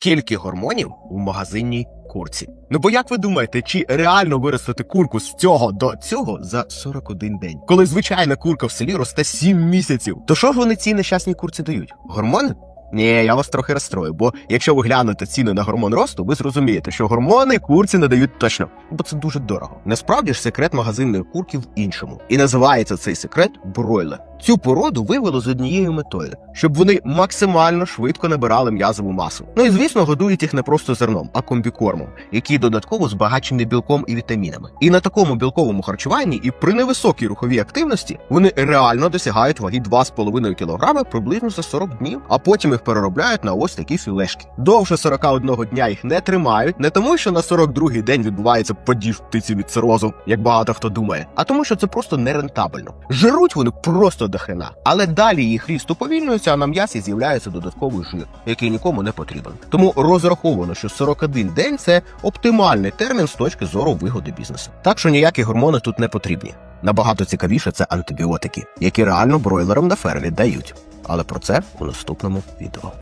Скільки гормонів у магазинній курці? Ну бо як ви думаєте, чи реально виростити курку з цього до цього за 41 день? Коли звичайна курка в селі росте 7 місяців. То що ж вони цій нещасній курці дають? Гормони? Ні, я вас трохи розстрою, бо якщо ви глянете ціни на гормон росту, ви зрозумієте, що гормони курці надають точно, бо це дуже дорого. Насправді ж секрет магазинної курки в іншому, і називається цей секрет бройлер. Цю породу вивели з однією метою, щоб вони максимально швидко набирали м'язову масу. Ну і звісно, годують їх не просто зерном, а комбікормом, який додатково збагачений білком і вітамінами. І на такому білковому харчуванні і при невисокій руховій активності вони реально досягають ваги 2,5 кг приблизно за 40 днів, а потім їх переробляють на ось такі філешки. Довше 41 дня їх не тримають, не тому, що на 42-й день відбувається подіж птиці від цирозу, як багато хто думає, а тому, що це просто нерентабельно. Жируть вони просто до хрена. Але далі їх ріст уповільнюється, а на м'ясі з'являється додатковий жир, який нікому не потрібен. Тому розраховано, що 41 день це оптимальний термін з точки зору вигоди бізнесу. Так що ніякі гормони тут не потрібні. Набагато цікавіше це антибіотики, які реально бройлерам на фермі дають. Але про це у наступному відео.